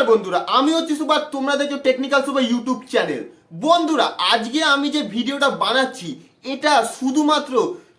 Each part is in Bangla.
নমস্কার বন্ধুরা, আমি হচ্ছি সুপার তোমরা দেখছ টেকনিক্যাল সুপার ইউটিউব চ্যানেল বন্ধুরা, আজকে আমি যে ভিডিওটা বানাচ্ছি, এটা শুধুমাত্র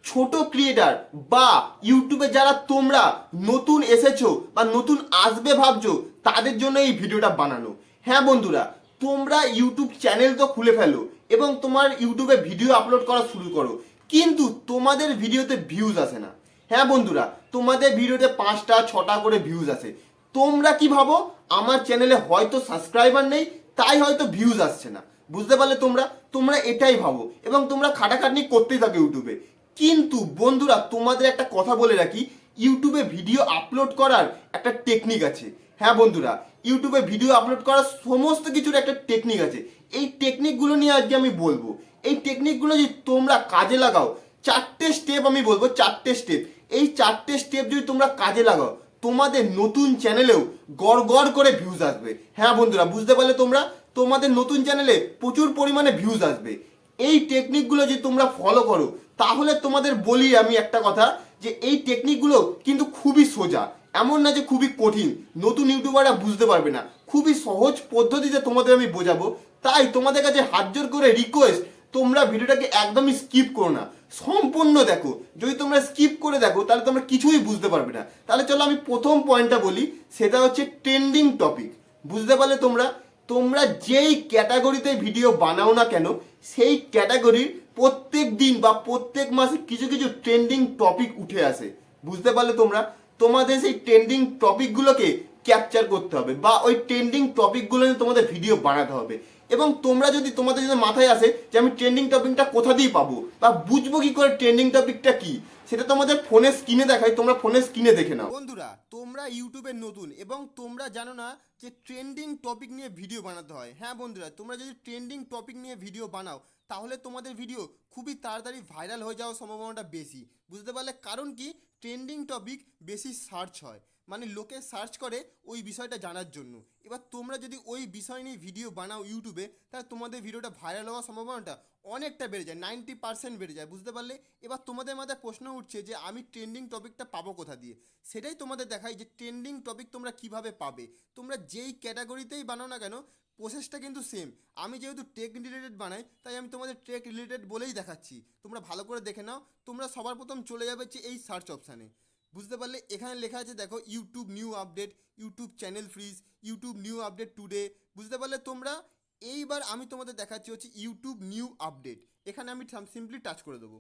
ছোট ক্রিয়েটার বা ইউটিউবে যারা তোমরা নতুন এসেছ বা নতুন আসবে ভাবছ, তাদের জন্য এই ভিডিওটা বানানো। হ্যাঁ বন্ধুরা, তোমরা ইউটিউব চ্যানেল তো খুলে ফেলো এবং তোমার ইউটিউবে ভিডিও আপলোড করা শুরু করো, কিন্তু তোমাদের ভিডিওতে ভিউজ আসে না। হ্যাঁ বন্ধুরা, তোমাদের ভিডিওতে পাঁচটা, ছটা করে ভিউজ আসে। তোমরা কি ভাবো? আমার চ্যানেলে হয়তো সাবস্ক্রাইবার নেই, তাই হয়তো ভিউজ আসছে না। বুঝতে পারলে তোমরা? তোমরা এটাই ভাবো। এবং তোমরা খাটাখাটনি করতেই থাকো ইউটিউবে। কিন্তু বন্ধুরা, তোমাদের একটা কথা বলে রাখি, ইউটিউবে ভিডিও আপলোড করার একটা টেকনিক আছে। হ্যাঁ বন্ধুরা, ইউটিউবে ভিডিও আপলোড করার সমস্ত কিছুর একটা টেকনিক আছে। এই টেকনিকগুলো নিয়ে আজকে আমি বলব। এই টেকনিকগুলো যদি তোমরা কাজে লাগাও, চারটে স্টেপ আমি বলব, চারটে স্টেপ এই চারটে স্টেপ যদি তোমরা কাজে লাগাও তোমাদের নতুন চ্যানেলেও গড় গড় করে ভিউজ আসবে। হ্যাঁ বন্ধুরা, বুঝতে পারলে তোমরা? তোমাদের নতুন চ্যানেলে প্রচুর পরিমাণে ভিউজ আসবে। এই টেকনিকগুলো যদি তোমরা ফলো করো, তাহলে তোমাদের বলি আমি একটা কথা, যে এই টেকনিকগুলো কিন্তু খুবই সোজা। এমন না যে খুবই কঠিন। নতুন ইউটিউবাররা বুঝতে পারবে না। খুবই সহজ পদ্ধতিতে তোমাদের আমি বোঝাবো। তাই তোমাদের কাছে হাত জোর করে রিকোয়েস্ট তোমরা ভিডিওটাকে একদমই স্কিপ করো না। সম্পূর্ণ দেখো। যদি তোমরা স্কিপ করে দেখো, তাহলে তোমরা কিছুই বুঝতে পারবে না। তাহলে চলো আমি প্রথম পয়েন্টটা বলি, সেটা হচ্ছে ট্রেন্ডিং টপিক বুঝতে পারলে তোমরা? তোমরা যেই ক্যাটাগরিতে ভিডিও বানাও না কেন, সেই ক্যাটাগরির প্রত্যেক দিন বা প্রত্যেক মাসে কিছু কিছু ট্রেন্ডিং টপিক উঠে আসে। বুঝতে পারলে তোমরা? তোমাদের সেই ট্রেন্ডিং টপিকগুলোকে ক্যাপচার করতে হবে বা ওই ট্রেন্ডিং টপিকগুলো নিয়ে তোমাদের ভিডিও বানাতে হবে। এবং তোমরা যদি তোমাদের যদি মাথায় আসে যে আমি ট্রেন্ডিং টপিকটা কোথা দিয়ে পাবো, বা বুঝব কি করে ট্রেন্ডিং টপিকটা কি, সেটা তোমাদের ফোনে স্ক্রিনে দেখাই, তোমরা ফোনে স্ক্রিনে দেখে নাও। বন্ধুরা, তোমরা ইউটিউবে নতুন এবং তোমরা জানো না যে ট্রেন্ডিং টপিক নিয়ে ভিডিও বানাতে হয়। হ্যাঁ বন্ধুরা, তোমরা যদি ট্রেন্ডিং টপিক নিয়ে ভিডিও বানাও তাহলে তোমাদের ভিডিও খুবই তাড়াতাড়ি ভাইরাল হয়ে যাওয়ার সম্ভাবনাটা বেশি। বুঝতে পারলে কারণ কি? ট্রেন্ডিং টপিক বেশি সার্চ হয়। মানে লোকে সার্চ করে ওই বিষয়টা জানার জন্য। এবার তোমরা যদি ওই বিষয় নিয়ে ভিডিও বানাও ইউটিউবে তাহলে তোমাদের ভিডিওটা ভাইরাল হওয়ার সম্ভাবনাটা অনেকটা বেড়ে যায় নাইনটি পার্সেন্ট বেড়ে যায়। বুঝতে পারলে? এবার তোমাদের মাথায় প্রশ্ন উঠছে যে আমি ট্রেন্ডিং টপিকটা পাবো কোথা দিয়ে? সেটাই তোমাদের দেখাই যে ট্রেন্ডিং টপিক তোমরা কীভাবে পাবে? তোমরা যেই ক্যাটাগরিতেই বানাও না কেন প্রসেসটা কিন্তু সেম আমি যেহেতু টেক রিলেটেড বানাই, তাই আমি তোমাদের টেক রিলেটেড বলেই দেখাচ্ছি। তোমরা ভালো করে দেখে নাও, তোমরা সবার প্রথম চলে যাবে হচ্ছে এই সার্চ অপশানে বুঝতে পারলে? এখানে লেখা আছে, দেখো YouTube new update YouTube channel freeze YouTube new update today বুঝতে পারলে তোমরা? এইবার আমি তোমাদের দেখাচ্ছি হচ্ছে ইউটিউব নিউ আপডেট এখানে আমি সিম্পলি টাচ করে দেবো।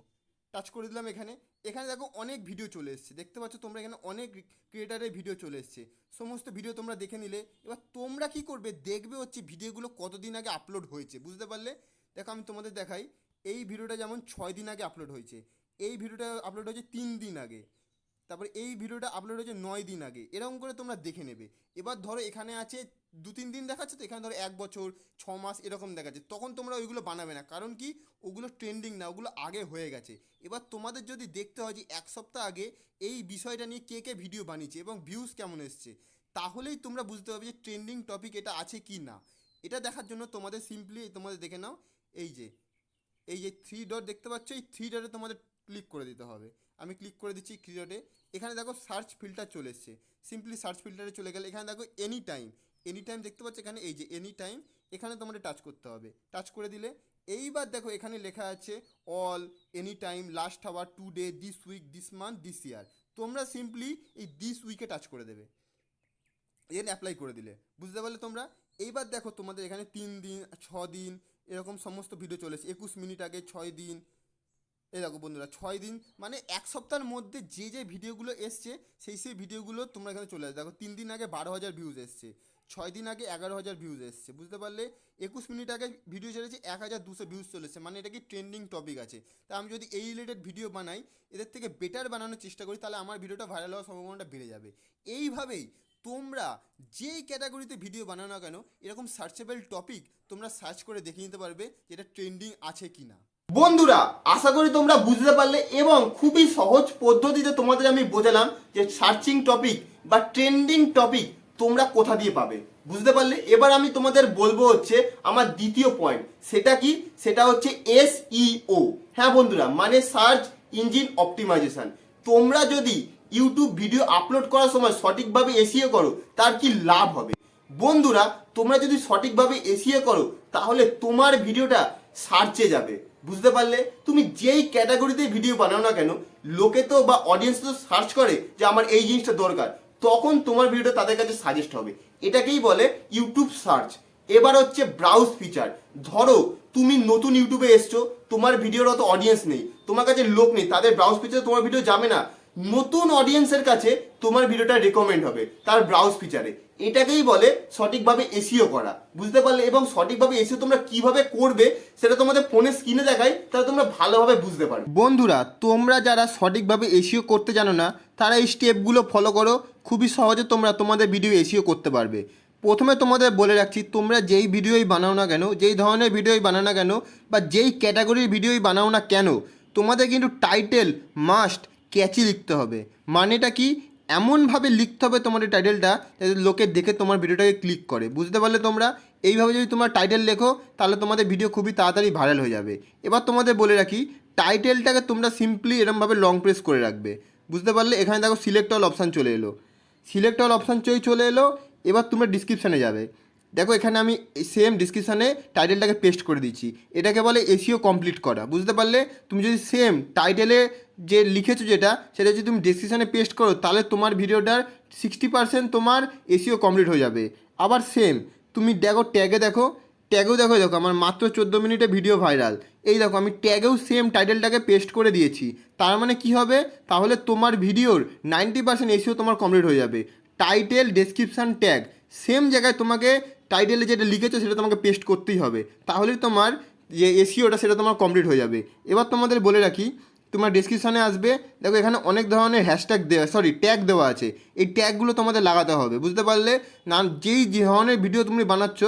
টাচ করে দিলাম এখানে। এখানে দেখো অনেক ভিডিও চলে এসছে। দেখতে পাচ্ছ তোমরা এখানে অনেক ক্রিয়েটারের ভিডিও চলে এসছে। সমস্ত ভিডিও তোমরা দেখে নিলে। এবার তোমরা কি করবে? দেখবে হচ্ছে ভিডিওগুলো কতদিন আগে আপলোড হয়েছে। বুঝতে পারলে? দেখো আমি তোমাদের দেখাই। এই ভিডিওটা যেমন ছয় দিন আগে আপলোড হয়েছে। এই ভিডিওটা আপলোড হয়েছে তিন দিন আগে। তারপরে এই ভিডিওটা আপলোড হয়েছে নয় দিন আগে। এরকম করে তোমরা দেখে নেবে। এবার ধরো এখানে আছে দু তিন দিন দেখাচ্ছে তো, এখানে ধরো এক বছর, ছ মাস এরকম দেখাচ্ছে। তখন তোমরা ওইগুলো বানাবে না। কারণ কি? ওগুলো ট্রেন্ডিং না, ওগুলো আগে হয়ে গেছে। এবার তোমাদের যদি দেখতে হয় যে এক সপ্তাহ আগে এই বিষয়টা নিয়ে কে কে ভিডিও বানিয়েছে এবং ভিউজ কেমন এসছে, তাহলেই তোমরা বুঝতে পারবে যে ট্রেন্ডিং টপিক এটা আছে কি না। এটা দেখার জন্য তোমাদের সিম্পলি তোমাদের দেখে নাও। এই যে এই যে থ্রি ডট দেখতে পাচ্ছ, এই থ্রি ডটে তোমাদের ক্লিক করে দিতে হবে। আমি ক্লিক করে দিচ্ছি থ্রি ডটে এখানে দেখো সার্চ ফিল্টার চলে এসছে। সিম্পলি সার্চ ফিল্টারে চলে গেলে এখানে দেখো এনি টাইম এনি টাইম দেখতে পাচ্ছ এখানে এই যে এনি টাইম এখানে তোমাদের টাচ করতে হবে। টাচ করে দিলে এইবার দেখো এখানে লেখা আছে all any time last hour today this week this month this year তোমরা সিম্পলি এই দিস উইকে টাচ করে দেবে। এর অ্যাপ্লাই করে দিলে। বুঝতে পারলে তোমরা? এইবার দেখো তোমাদের এখানে তিন দিন ছ দিন এরকম সমস্ত ভিডিও চলে এসেছে। একুশ মিনিট আগে, ছয় দিন। এই দেখো বন্ধুরা, ছয় দিন মানে এক সপ্তাহের মধ্যে যে যে ভিডিওগুলো এসছে, সেই সেই ভিডিওগুলো তোমরা এখানে চলে আসবে। দেখো, তিন দিন আগে বারো হাজার ভিউজ এসছে, ছয় দিন আগে এগারো হাজার ভিউজ এসছে, বুঝতে পারলে? একুশ মিনিট আগে ভিডিও চলেছে, এক হাজার দুশো ভিউজ চলেছে মানে এটা কি ট্রেন্ডিং টপিক আছে। তা আমি যদি এই রিলেটেড ভিডিও বানাই, এদের থেকে বেটার বানানোর চেষ্টা করি, তাহলে আমার ভিডিওটা ভাইরাল হওয়ার সম্ভাবনাটা বেড়ে যাবে। এইভাবেই তোমরা যেই ক্যাটাগরিতে ভিডিও বানানো কেন, এরকম সার্চেবল টপিক তোমরা সার্চ করে দেখে নিতে পারবে যে এটা ট্রেন্ডিং আছে কি না বন্ধুরা, আশা করি তোমরা বুঝতে পারলে এবং খুবই সহজ পদ্ধতিতে তোমাদের আমি বোঝালাম যে সার্চিং টপিক বা ট্রেন্ডিং টপিক তোমরা কোথা দিয়ে পাবে। বুঝতে পারলে? এবার আমি তোমাদের বলব হচ্ছে আমার দ্বিতীয় পয়েন্ট সেটা কি? সেটা হচ্ছে এসইও হ্যাঁ বন্ধুরা মানে সার্চ ইঞ্জিন অপটিমাইজেশন তোমরা যদি ইউটিউব ভিডিও আপলোড করার সময় সঠিকভাবে এসিও করো, তার কি লাভ হবে? বন্ধুরা, তোমরা যদি সঠিকভাবে এসিও করো, তাহলে তোমার ভিডিওটা সার্চে যাবে। বুঝতে পারলে তুমি যেই ক্যাটাগরিতে ভিডিও বানাও না কেন, লোকে তো বা অডিয়েন্স তো সার্চ করে যে আমার এই জিনিসটা দরকার। তখন তোমার ভিডিওটা তাদের কাছে সাজেস্ট হবে। এটাকেই বলে ইউটিউব সার্চ এবার হচ্ছে ব্রাউজ ফিচার ধরো, তুমি নতুন ইউটিউবে এসছো, তোমার ভিডিওর অত অডিয়েন্স নেই, তোমার কাছে লোক নেই, তাদের ব্রাউজ ফিচারে তোমার ভিডিও যাবে না। নতুন অডিয়েন্সের কাছে তোমার ভিডিওটা রেকমেন্ড হবে, তার ব্রাউজ ফিচারে এটাকেই বলে সঠিকভাবে এসিও করা। বুঝতে পারলে? এবং সঠিকভাবে এসিও তোমরা কীভাবে করবে সেটা তোমাদের ফোনের স্ক্রিনে দেখাই, তাহলে তোমরা ভালোভাবে বুঝতে পারবে। বন্ধুরা, তোমরা যারা সঠিকভাবে এসিও করতে জানো না, তারা এই স্টেপগুলো ফলো করো। খুবই সহজে তোমরা তোমাদের ভিডিও এসিও করতে পারবে। প্রথমে তোমাদের বলে রাখছি, তোমরা যেই ভিডিওই বানাও না কেন, যেই ধরনের ভিডিওই বানাও না কেন, বা যেই ক্যাটাগরির ভিডিওই বানাও না কেন, তোমাদের কিন্তু টাইটেল মাস্ট ক্যাচি লিখতে হবে। মানেটা কি? এমনভাবে লিখতে হবে তোমার এই টাইটেলটা যাতে লোকে দেখে তোমার ভিডিওটাকে ক্লিক করে। বুঝতে পারলে তোমরা? এইভাবে যদি তোমার টাইটেল লেখো, তাহলে তোমাদের ভিডিও খুবই তাড়াতাড়ি ভাইরাল হয়ে যাবে। এবার তোমাদের বলে রাখি টাইটেলটাকে তোমরা সিম্পলি এরমভাবে লং প্রেস করে রাখবে। বুঝতে পারলে? এখানে দেখো সিলেক্ট অল অপশান চলে এলো। সিলেক্ট অল অপশান চই চলে এলো। এবার তোমরা ডিসক্রিপশানে যাবে। দেখো, এখানে আমি সেম ডিসক্রিপশানে টাইটেলটাকে পেস্ট করে দিচ্ছি এটাকে বলে এসিও কমপ্লিট করা। বুঝতে পারলে? তুমি যদি সেম টাইটেলে যে লিখেছো যেটা, সেটা যদি তুমি ডিসক্রিপশানে পেস্ট করো, তাহলে তোমার ভিডিওটার সিক্সটি পার্সেন্ট তোমার এসিও কমপ্লিট হয়ে যাবে। আবার সেম তুমি দেখো ট্যাগে দেখো ট্যাগেও দেখো দেখো, আমার মাত্র চোদ্দ মিনিটে ভিডিও ভাইরাল এই দেখো, আমি ট্যাগেও সেম টাইটেলটাকে পেস্ট করে দিয়েছি। তার মানে কি হবে? তাহলে তোমার ভিডিওর নাইনটি পার্সেন্ট এসিও তোমার কমপ্লিট হয়ে যাবে। টাইটেল ডেসক্রিপশান ট্যাগ সেম জায়গায় তোমাকে টাইটেলে যেটা লিখেছো সেটা তোমাকে পেস্ট করতেই হবে। তাহলেই তোমার যে এসিওটা সেটা তোমার কমপ্লিট হয়ে যাবে। এবার তোমাদের বলে রাখি, তোমার ডিসক্রিপশানে আসবে, দেখো এখানে অনেক ধরনের হ্যাশট্যাগ দেওয়া সরি ট্যাগ দেওয়া আছে। এই ট্যাগগুলো তোমাদের লাগাতে হবে। বুঝতে পারলে? না, যেই ধরনের ভিডিও তুমি বানাচ্ছ,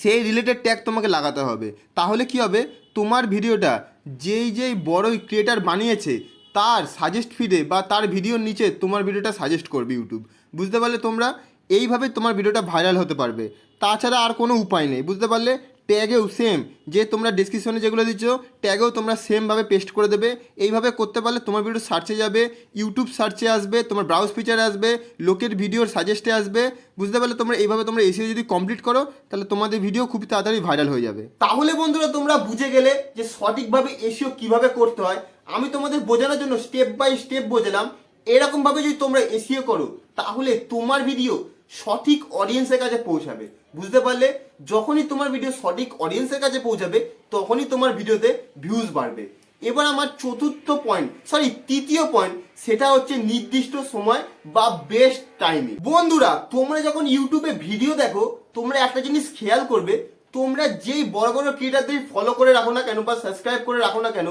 সেই রিলেটেড ট্যাগ তোমাকে লাগাতে হবে। তাহলে কি হবে? তোমার ভিডিওটা যেই যেই বড় ক্রিয়েটার বানিয়েছে, তার সাজেস্ট ফিডে বা তার ভিডিওর নিচে তোমার ভিডিওটা সাজেস্ট করবে ইউটিউব বুঝতে পারলে তোমরা? এইভাবে তোমার ভিডিওটা ভাইরাল হতে পারবে। তাছাড়া আর কোনো উপায় নেই, বুঝতে পারলে? ট্যাগেও সেম যে তোমরা ডিসক্রিপশনে যেগুলো দিচ্ছ, ট্যাগেও তোমরা সেমভাবে পেস্ট করে দেবে। এইভাবে করতে পারলে তোমার ভিডিও সার্চে যাবে ইউটিউব সার্চে আসবে, তোমার ব্রাউজ ফিচারে আসবে, লোকের ভিডিওর সাজেস্টে আসবে। বুঝতে পারলে তোমরা এইভাবে তোমরা এসিও যদি কমপ্লিট করো, তাহলে তোমাদের ভিডিও খুব তাড়াতাড়ি ভাইরাল হয়ে যাবে। তাহলে বন্ধুরা, তোমরা বুঝে গেলে যে সঠিকভাবে এসিও কীভাবে করতে হয়। আমি তোমাদের বোঝানোর জন্য স্টেপ বাই স্টেপ বোঝালাম। এরকমভাবে যদি তোমরা এসিও করো, তাহলে তোমার ভিডিও সঠিক অডিয়েন্সের কাছে পৌঁছাবে। বুঝতে পারলে? যখনই তোমার ভিডিও সঠিক অডিয়েন্সের কাছে পৌঁছাবে, তখনই তোমার ভিডিওতে ভিউজ বাড়বে। এবার আমার চতুর্থ পয়েন্ট সরি তৃতীয় পয়েন্ট সেটা হচ্ছে নির্দিষ্ট সময় বা বেস্ট টাইমে বন্ধুরা, তোমরা যখন ইউটিউবে ভিডিও দেখো, তোমরা একটা জিনিস খেয়াল করবে, তোমরা যেই বড় বড় ক্রিয়েটারদের ফলো করে রাখো না কেন বা সাবস্ক্রাইব করে রাখো না কেন,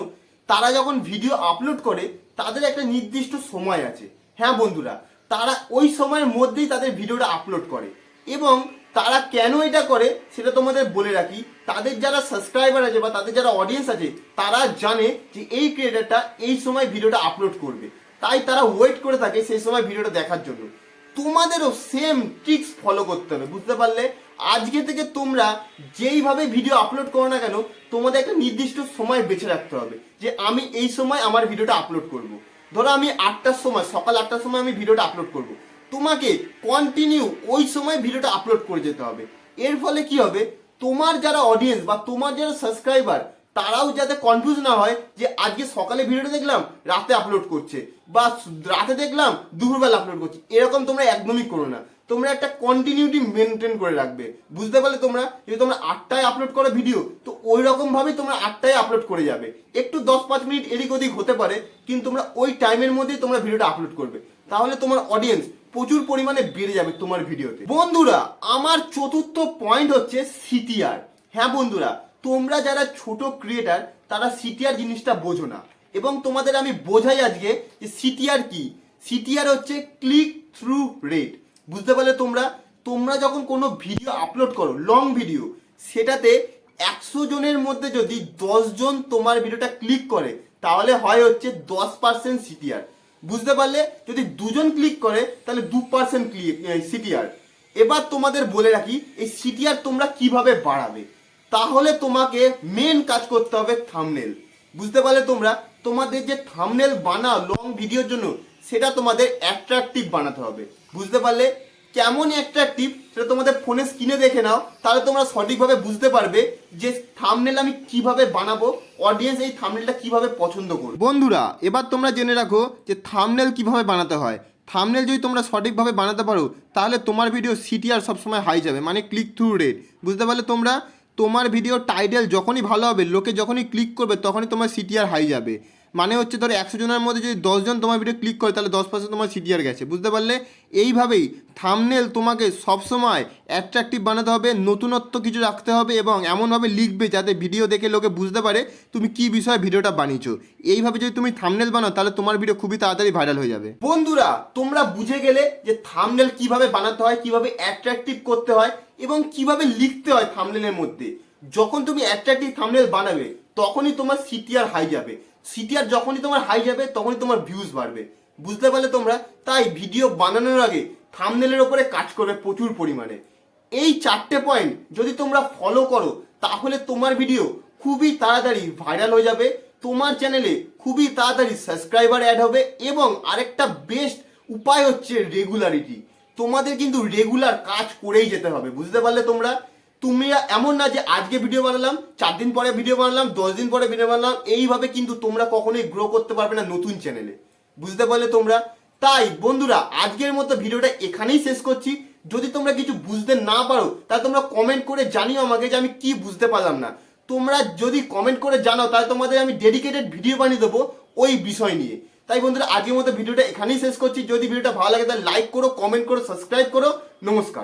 তারা যখন ভিডিও আপলোড করে, তাদের একটা নির্দিষ্ট সময় আছে। হ্যাঁ বন্ধুরা তারা ওই সময়ের মধ্যেই তাদের ভিডিওটা আপলোড করে। এবং তারা কেন এটা করে সেটা তোমাদের বলে রাখি। তাদের যারা সাবস্ক্রাইবার আছে বা তাদের যারা অডিয়েন্স আছে, তারা জানে যে এই ক্রিয়েটারটা এই সময় ভিডিওটা আপলোড করবে। তাই তারা ওয়েট করে থাকে সেই সময় ভিডিওটা দেখার জন্য। তোমাদেরও সেম ট্রিক্স ফলো করতে হবে, বুঝতে পারলে? আজকে থেকে তোমরা যেইভাবে ভিডিও আপলোড করো না কেন, তোমাদের একটা নির্দিষ্ট সময় বেছে রাখতে হবে যে আমি এই সময় আমার ভিডিওটা আপলোড করব। ধরো আমি আটটার সময়, সকাল আটটার সময় আমি ভিডিওটা আপলোড করব। তোমাকে কন্টিনিউ ওই সময় ভিডিওটা আপলোড করে যেতে হবে। এর ফলে কি হবে? তোমার যারা অডিয়েন্স বা তোমার যারা সাবস্ক্রাইবার তারাও যাতে কনফিউজ না হয় যে আজকে সকালে ভিডিওটা দেখলাম, রাতে আপলোড করছে। বা রাতে দেখলাম, দুপুরবেলা আপলোড করছে। এরকম তোমরা একদমই করো না। তোমরা একটা কন্টিনিউটি মেনটেন করে রাখবে। বুঝতে পারলে তোমরা? যদি তোমরা আটটায় আপলোড করো ভিডিও তো ওই রকম ভাবেই তোমরা আটটায় আপলোড করে যাবে। একটু দশ পাঁচ মিনিট এদিক ওদিক হতে পারে, কিন্তু তোমরা ওই টাইমের মধ্যেই তোমরা ভিডিওটা আপলোড করবে। তাহলে তোমার অডিয়েন্স প্রচুর পরিমাণে বেড়ে যাবে তোমার ভিডিওতে বন্ধুরা, আমার চতুর্থ পয়েন্ট হচ্ছে সিটিআর হ্যাঁ বন্ধুরা, তোমরা যারা ছোট ক্রিয়েটার তারা সিটিআর জিনিসটা বোঝো না। এবং তোমাদের আমি বোঝাই আজকে যে সিটিআর কি? সিটিআর হচ্ছে ক্লিক থ্রু রেট বুঝতে পারলে তোমরা? তোমরা যখন কোনো ভিডিও আপলোড করো লং ভিডিও সেটাতে একশো জনের মধ্যে যদি জন তোমার ভিডিওটা ক্লিক করে, তাহলে হয় হচ্ছে দশ পার্সেন্ট সিটিআর বুঝতে পারলে? যদি দুজন ক্লিক করে, তাহলে দু পার্সেন্ট ক্লিক সিটিআর এবার তোমাদের বলে রাখি, এই সিটিআর তোমরা কীভাবে বাড়াবে? তাহলে তোমাকে মেন কাজ করতে হবে থামনেল বুঝতে পারলে তোমরা? তোমাদের যে থামনেল বানাও লং ভিডিওর জন্য, সেটা তোমাদের অ্যাট্রাকটিভ বানাতে হবে। বুঝতে পারলে? কেমন অ্যাট্রাকটিভ সেটা তোমাদের ফোনে স্ক্রিনে দেখে নাও, তাহলে তোমরা সঠিকভাবে বুঝতে পারবে যে থামনেল আমি কীভাবে বানাবো অডিয়েন্স এই থামনেলটা কীভাবে পছন্দ করবে। বন্ধুরা, এবার তোমরা জেনে রাখো যে থামনেল কীভাবে বানাতে হয়। থামনেল যদি তোমরা সঠিকভাবে বানাতে পারো, তাহলে তোমার ভিডিও সিটিআর সবসময় হাই যাবে মানে ক্লিক থ্রু রেট বুঝতে পারলে তোমরা? তোমার ভিডিও টাইটেল যখনই ভালো হবে, লোকে যখনই ক্লিক করবে, তখনই তোমার সিটিআর হাই যাবে। মানে হচ্ছে ধরো একশো জনের মধ্যে যদি দশজন তোমার ভিডিও ক্লিক করে, তাহলে দশ পার্সেন্ট তোমার সিটিআর গেছে, বুঝতে পারলে? এইভাবেই থামনেল তোমাকে সবসময় অ্যাট্রাকটিভ বানাতে হবে, নতুনত্ব কিছু রাখতে হবে এবং এমনভাবে লিখবে যাতে ভিডিও দেখে লোকে বুঝতে পারে তুমি কি বিষয়ে ভিডিওটা বানিয়েছো। এইভাবে যদি তুমি থামনেল বানাও, তাহলে তোমার ভিডিও খুবই তাড়াতাড়ি ভাইরাল হয়ে যাবে। বন্ধুরা, তোমরা বুঝে গেলে যে থামনেল কীভাবে বানাতে হয়, কীভাবে অ্যাট্রাকটিভ করতে হয় এবং কীভাবে লিখতে হয় থামনেলের মধ্যে। যখন তুমি অ্যাট্রাকটিভ থামনেল বানাবে, তখনই তোমার সিটিআর হাই যাবে। সিটিআর যখনই তোমার হাই যাবে, তখনই তোমার ভিউজ বাড়বে। বুঝতে পারলে তোমরা? তাই ভিডিও বানানোর আগে থামনেলের ওপরে কাজ করবে প্রচুর পরিমাণে। এই চারটে পয়েন্ট যদি তোমরা ফলো করো, তাহলে তোমার ভিডিও খুবই তাড়াতাড়ি ভাইরাল হয়ে যাবে, তোমার চ্যানেলে খুবই তাড়াতাড়ি সাবস্ক্রাইবার অ্যাড হবে, এবং আরেকটা বেস্ট উপায় হচ্ছে রেগুলারিটি তোমাদের কিন্তু রেগুলার কাজ করেই যেতে হবে, বুঝতে পারলে তোমরা? তুমি এমন না যে আজকে ভিডিও বানালাম, চার দিন পরে ভিডিও বানালাম, দশ দিন পরে ভিডিও বানালাম, এইভাবে কিন্তু তোমরা কখনোই গ্রো করতে পারবে না নতুন চ্যানেলে বুঝতে পারলে তোমরা? তাই বন্ধুরা, আজকের মতো ভিডিওটা এখানেই শেষ করছি। যদি তোমরা কিছু বুঝতে না পারো, তাহলে তোমরা কমেন্ট করে জানিও আমাকে যে আমি কি বুঝতে পারলাম না। তোমরা যদি কমেন্ট করে জানাও, তাহলে তোমাদের আমি ডেডিকেটেড ভিডিও বানিয়ে দেবো ওই বিষয় নিয়ে। তাই বন্ধুরা, আজকের মতো ভিডিওটা এখানেই শেষ করছি। যদি ভিডিওটা ভালো লাগে, তাহলে লাইক করো কমেন্ট করো সাবস্ক্রাইব করো। নমস্কার।